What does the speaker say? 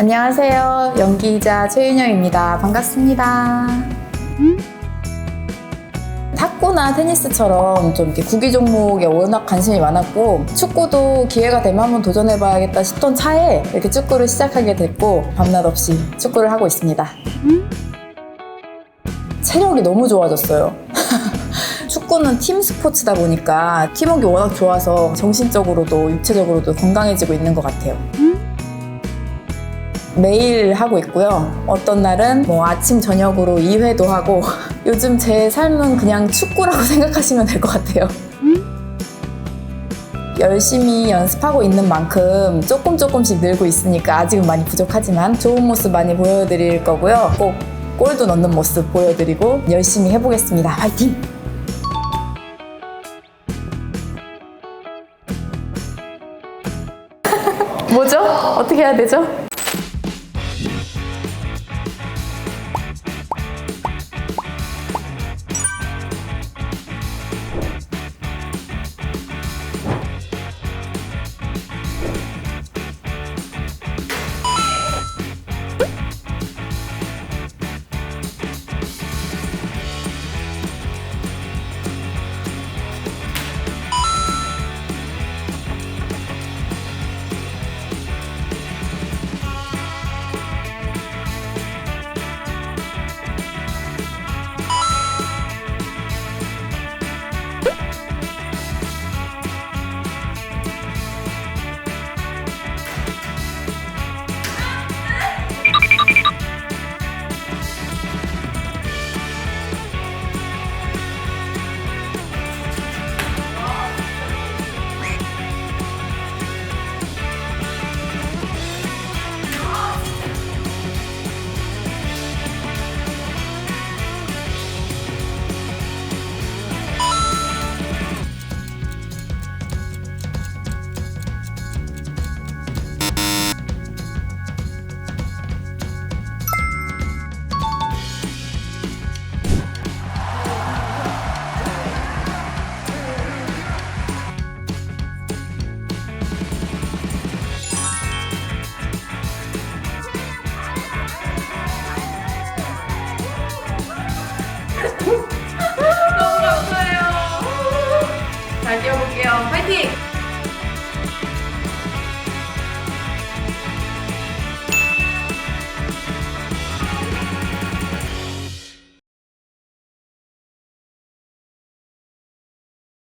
안녕하세요. 연기자 최윤영입니다. 반갑습니다. 탁구나 테니스처럼 좀 이렇게 구기 종목에 워낙 관심이 많았고 축구도 기회가 되면 한번 도전해봐야겠다 싶던 차에 이렇게 축구를 시작하게 됐고 밤낮 없이 축구를 하고 있습니다. 체력이 너무 좋아졌어요. 축구는 팀 스포츠다 보니까 팀워크 워낙 좋아서 정신적으로도 육체적으로도 건강해지고 있는 것 같아요. 매일 하고 있고요. 어떤 날은 뭐 아침 저녁으로 2회도 하고 요즘 제 삶은 그냥 축구라고 생각하시면 될 것 같아요. 열심히 연습하고 있는 만큼 조금 조금씩 늘고 있으니까 아직은 많이 부족하지만 좋은 모습 많이 보여드릴 거고요. 꼭 골도 넣는 모습 보여드리고 열심히 해보겠습니다. 화이팅! 뭐죠? 어떻게 해야 되죠? 화이팅!